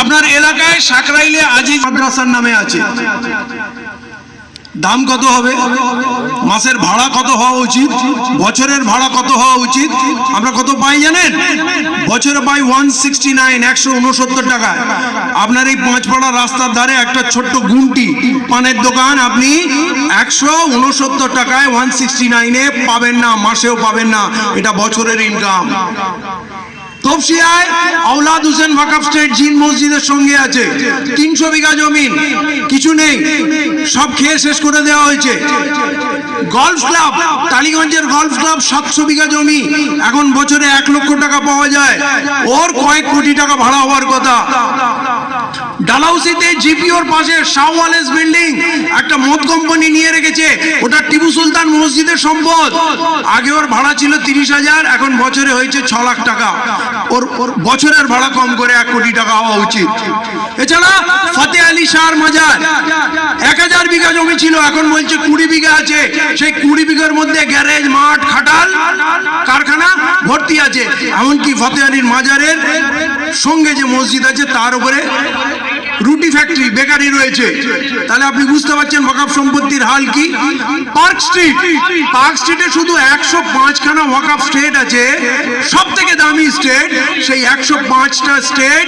আপনার এলাকায় সাকরাইলে আজিজ মাদ্রাসার নামে আছে। দাম কত হবে? মাসের ভাড়া কত হওয়া উচিত? বছরের ভাড়া কত হওয়া উচিত? আমরা কত পাই জানেন? বছরে পাই ওয়ান সিক্সটি নাইন একশো উনসত্তর টাকা। আপনার এই পাঁচপাড়া রাস্তার ধারে একটা ছোট্ট গুমটি, পানের দোকান, আপনি একশো উনসত্তর টাকায় ওয়ান সিক্সটি নাইনে পাবেন না, মাসেও পাবেন না। এটা বছরের ইনকাম তপসিয়ায় আওলাদ হোসেন ওয়াকাফ জিন মসজিদের সঙ্গে আছে। তিনশো বিঘা জমিন, কিছু নেই। সব খেয়ে শেষ করে দেওয়া হয়েছে। গলফ ক্লাব, টালিগঞ্জের গলফ ক্লাব সাতশো বিঘা জমি, এখন বছরে এক লক্ষ টাকা পাওয়া যায়। ওর কয়েক কোটি টাকা ভাড়া হওয়ার কথা। ডালাউসিতে জিপিওর পাশে শাহওয়ালেস বিল্ডিং, একটা মদ কোম্পানি নিয়ে রেখেছে। ওটা টিপু সুলতান মসজিদের সম্পদ। আগে ওর ভাড়া ছিল তিরিশ হাজার, এখন বছরে হয়েছে ছ লাখ টাকা। ওর ওর বছরের ভাড়া কম করে এক কোটি টাকা হওয়া উচিত। এছাড়া ফতে আলী শাহর মাজার, এক হাজার বিঘা জমি ছিল, এখন বলছে কুড়ি বিঘা আছে। সেই কুড়ি বিঘার মধ্যে গ্যারেজ, মাঠ, খাটাল, কারখানা ভর্তি আছে। এমনকি ফতে আলীর মাজারের সঙ্গে যে মসজিদ আছে, তার উপরে রুটি ফ্যাক্টরি বেকারি রয়েছে। তাহলে আপনি বুঝতে পারছেন ওয়াকাফ সম্পত্তির হাল কি? পার্ক স্ট্রিট পার্ক স্ট্রিটে শুধু একশো পাঁচখানা ওয়াকাফ স্টেট আছে। সব থেকে দামি স্টেট সেই একশো পাঁচটা স্টেট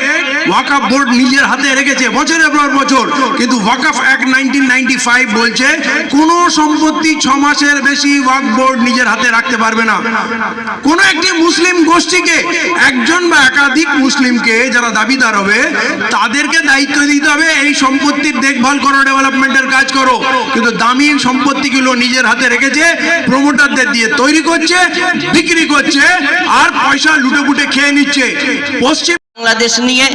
ওয়াকাফ বোর্ড নিজের হাতে রেখেছে বছরের পর বছর। কিন্তু ওয়াকাফ অ্যাক্ট নাইনটিন নাইনটি ফাইভ বলছে, কোনো সম্পত্তি ছ মাসের বেশি ওয়াক বোর্ড নিজের হাতে রাখতে পারবে না। কোন একটি মুসলিম গোষ্ঠীকে, একজন বা একাধিক মুসলিমকে যারা দাবিদার হবে, তাদেরকে দায়িত্ব দিতে হবে, এই সম্পত্তির দেখভাল করো ডেভেলপমেন্টের কাজ করো। কিন্তু দামি সম্পত্তিগুলো নিজের হাতে রেখেছে প্রমোটারদের দিয়ে তৈরি করছে, বিক্রি করছে, আর পয়সা লুটে পুটে খেয়ে নিচ্ছে। পশ্চিম বাংলাদেশ নিয়ে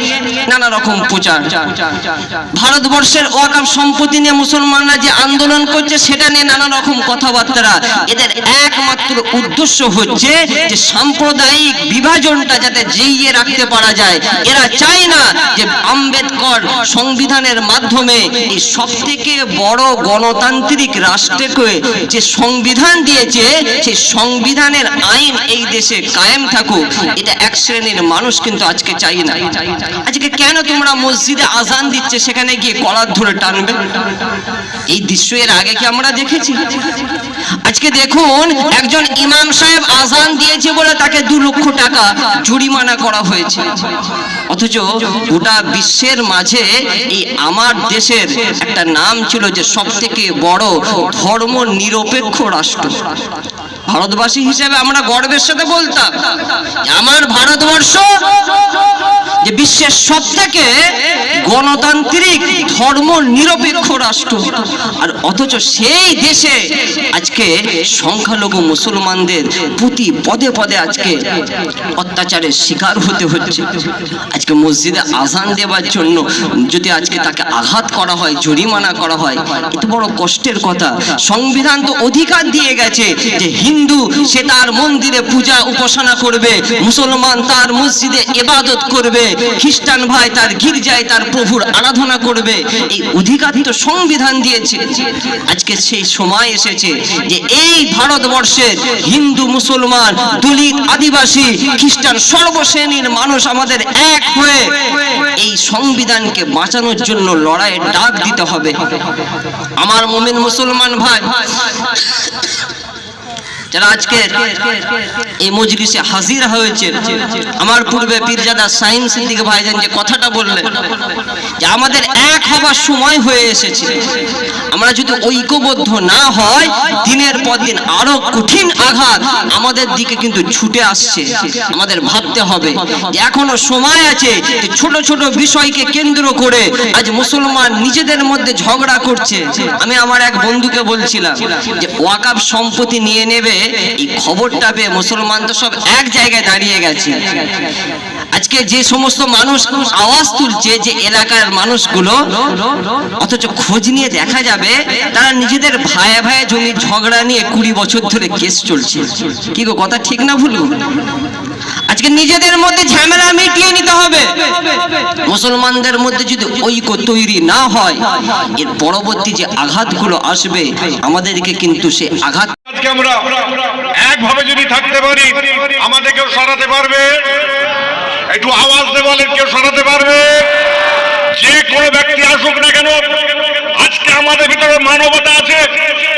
নানা রকম প্রচার। ভারতবর্ষের ওয়াকাফ সম্পত্তি নিয়ে মুসলমানরা যে আন্দোলন করছে, সেটা নিয়ে নানা রকম কথাবার্তা। এদের একমাত্র উদ্দেশ্য হচ্ছে যে সাম্প্রদায়িক বিভাজনটা যাতে জিইয়ে রাখতে পারা যায়। এরা চায় না যে আম্বেদকর সংবিধানের মাধ্যমে এই সব থেকে বড় গণতান্ত্রিক রাষ্ট্রকে যে সংবিধান দিয়েছে, সেই সংবিধানের আইন এই দেশে কায়েম থাকুক। এটা এক শ্রেণির মানুষ কিন্তু আজকে চাই না। আজকে কেন তোমরা মসজিদে আজান দিচ্ছে, সেখানে গিয়ে কলার ধরে টানবে? এই দৃশ্য এর আগে কি আমরা দেখেছি? আজকে দেখুন, একজন ইমাম সাহেব আজান দিয়েছে বলে তাকে দু লক্ষ টাকা জরিমানা করা হয়েছে। অথচ গোটা বিশ্বের মাঝে এই আমার দেশের একটা নাম ছিল যে সব থেকে বড় ধর্ম নিরপেক্ষ রাষ্ট্র। ভারতবাসী হিসেবে আমরা গর্বের সাথে বলতাম, আমার ভারতবর্ষ যে বিশ্বের সব থেকে গণতান্ত্রিক ধর্ম নিরপেক্ষ রাষ্ট্র। আর অথচ সেই দেশে আজকে সংখ্যালঘু মুসলমানদের প্রতি পদে পদে আজকে অত্যাচারের শিকার হতে হচ্ছে। আজকে মসজিদে আজান দেওয়ার জন্য যদি আজকে তাকে আঘাত করা হয়, জরিমানা করা হয়, এত বড় কষ্টের কথা। সংবিধান তো অধিকার দিয়ে গেছে যে হিন্দু সে তার মন্দিরে পূজা উপাসনা করবে, মুসলমান তার মসজিদে ইবাদত করবে, খ্রিস্টান ভাই তার গির্জায় তার প্রভুর আরাধনা করবে। এই অধিকার তো সংবিধান দিয়েছে। আজকে সেই সময় এসেছে যে এই ভারতবর্ষের হিন্দু, মুসলমান, দলিত, আদিবাসী, খ্রিস্টান সর্বশ্রেণীর মানুষ আমাদের এক হয়ে এই সংবিধানকে বাঁচানোর জন্য লড়াইয়ের ডাক দিতে হবে। আমার মুমিন মুসলমান ভাই যারা আজকে এই মজলিসে হাজির হয়েছে আমার পূর্বে পীরজাদা সাইন সিদ্দিক ভাইজান যে কথাটা বললেন, যে আমাদের এক হবার সময় হয়ে এসেছে। আমরা যদি ঐক্যবদ্ধ না হয় দিনের পর দিন আরও কঠিন আঘাত আমাদের দিকে কিন্তু ছুটে আসছে। আমাদের ভাবতে হবে যে এখনও সময় আছে ছোট ছোট বিষয়কে কেন্দ্র করে আজ মুসলমান নিজেদের মধ্যে ঝগড়া করছে। আমি আমার এক বন্ধুকে বলছিলাম যে ওয়াকাব সম্পত্তি নিয়ে নেবে খবরটা পেয়ে মুসলমান তো সব এক জায়গায় দাঁড়িয়ে গেছে। আজকে যে সমস্ত মানুষ আওয়াজ তুলছে যে এলাকার মানুষগুলো, অথচ খোঁজ নিয়ে দেখা যাবে, তারা নিজেদের ভাইয়ে ভাইয়ে জমির ঝগড়া নিয়ে কুড়ি বছর ধরে কেস চলছে। কি গো, কথা ঠিক না ভুলু আজকে নিজেদের মধ্যে ঝামেলা মিটিয়ে নিতে হবে। মুসলমানদের মধ্যে যদি ঐক্য তৈরি না হয়, এর পরবর্তী যে আঘাতগুলো আসবে, আমাদেরকে কিন্তু সে আঘাত আজকে আমরা একভাবে যদি থাকতে পারি, আমাদের কেউ সরাতে পারবে? একটু আওয়াজ দেওয়ালের কেউ সরাতে আমাদের ভিতরে মানবতা আছে।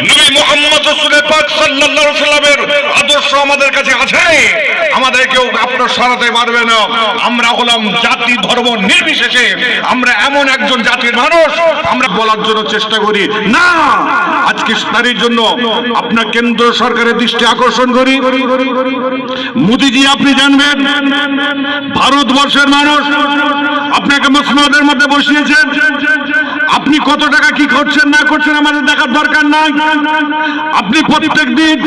নবী মোহাম্মদ রসুলের পাক সাল্লাল্লাহু সাল্লামের আদর্শ আমাদের কাছে আছে। আমাদের কেউ আপনার সরাতে পারবে না। আমরা হলাম জাতি ধর্ম নির্বিশেষে। আমরা এমন একজন জাতির মানুষ। আমরা বলার জন্য চেষ্টা করি। না! আজকে তারই জন্য আপনার কেন্দ্র সরকারের দৃষ্টি আকর্ষণ করি। মোদিজি, আপনি জানবেন, ভারতবর্ষের মানুষ আপনাকে মসনদের মধ্যে বসিয়েছেন। আপনি কত টাকা কি করছেন, না করছেন আমাদের দেখার দরকার নাই। আপনি প্রত্যেক দিন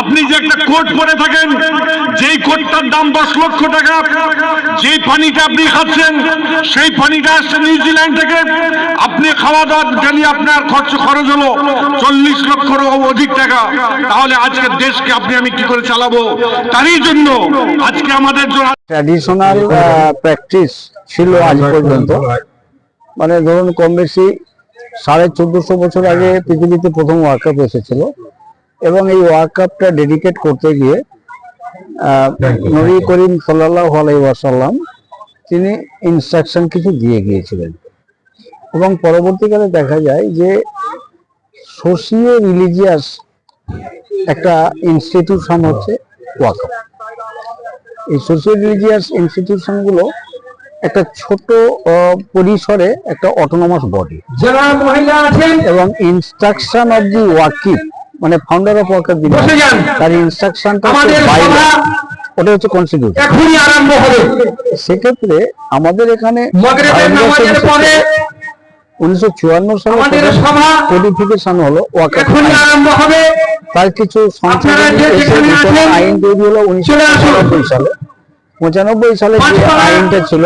আপনি যে একটা কোট পরে থাকেন, যেই কোটটার দাম দশ লক্ষ টাকা, যেই পানিটা আপনি খাচ্ছেন, সেই পানিটা আসছে নিউজিল্যান্ড থেকে। আপনি খাওয়া দাওয়া গেলে আপনার খরচ খরচ হলো চল্লিশ লক্ষর অধিক টাকা। তাহলে আজকে দেশকে আপনি আমি কি করে চালাবো? তারই জন্য আজকে আমাদের ট্র্যাডিশনাল প্র্যাকটিস ছিল আজ পর্যন্ত। মানে ধরুন কম বেশি সাড়ে চোদ্দশো বছর আগে পৃথিবীতে প্রথম ওয়ার্ল্ড কাপ এসেছিল এবং এই ওয়ার্ল্ড কাপটা ডেডিকেট করতে গিয়ে নবী করিম সাল্লাহ আলাইসাল্লাম তিনি ইনস্ট্রাকশন কিছু দিয়ে গিয়েছিলেন। এবং পরবর্তীকালে দেখা যায় যে সোশিও রিলিজিয়াস একটা ইনস্টিটিউশন হচ্ছে ওয়াকাপ এই সোশ্যাল রিলিজিয়াস ইনস্টিটিউশনগুলো একটা ছোট পরিসরে একটা অটোনমাস বডি যারা মহিলা আছেন এবং ইনস্ট্রাকশন অফ দি ওয়াকিব মানে ফাউন্ডার অফ ওয়াকাব তার ইনস্ট্রাকশনটা আমাদের সভা ওটা হচ্ছে কনস্টিটিউশন এখনই আরম্ভ হবে। সেক্ষেত্রে আমাদের এখানে মগরিবের নামাজের পরে উনিশশো চুয়ান্ন আমাদের সালে সভা কোডিফিকেশন হলো ওয়াকাব এখনই আরম্ভ হবে। তার কিছু সংশোধনী আইন তৈরি হলো উনিশশো সালে। পঁচানব্বই সালে যে আইনটা ছিল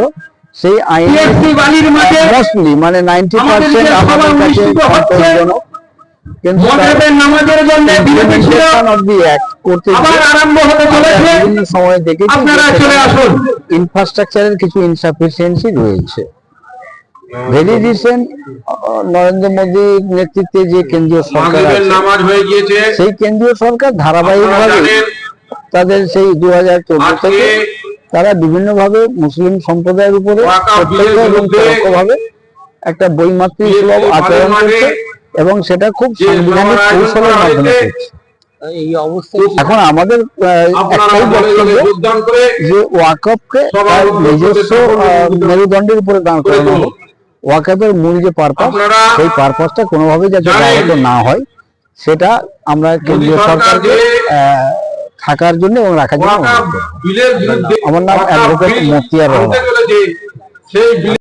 সেই আইন মোস্টলি মানে নাইনটি আমাদের পার্সেন্ট আমাদের কাছে সন্তোষজনক। কিন্তু নামাজের জন্য বিরতি ছিল অফ দি অ্যাক্ট করতে আরম্ভ হতে চলেছে। সময় দেখেছি আপনারা চলে আসুন। ইনফ্রাস্ট্রাকচারের কিছু ইনসাফিসিয়েন্সি রয়েছে। ভেরি রিসেন্ট নরেন্দ্র মোদীর নেতৃত্বে যে কেন্দ্রীয় সরকার নামাজ হয়ে সেই কেন্দ্রীয় সরকার ধারাবাহিকভাবে তাদের সেই দু হাজার চোদ্দ থেকে তারা বিভিন্নভাবে মুসলিম সম্প্রদায়ের উপরে পরোক্ষভাবে একটা বইমাতৃক TFC সুলভ আচরণ করছে এবং সেটা খুব যে সাংবিধানিক কৌশলের মাধ্যমে করছে এখন আমাদের একটাই বক্তব্য যে ওয়াকফকে তার নিজস্ব মেরুদণ্ডের উপরে দাঁড় করে করানো। হোক। ওয়াকফের মূল যে পারপাস সেই পারপাসটা কোনোভাবে যাতে ব্যাহত না হয় সেটা আমরা কেন্দ্রীয় সরকারকে আহ, থাকার জন্য এবং রাখার জন্য আমার নাম অ্যাডভোকেট বিল মতিয়ার রহমান।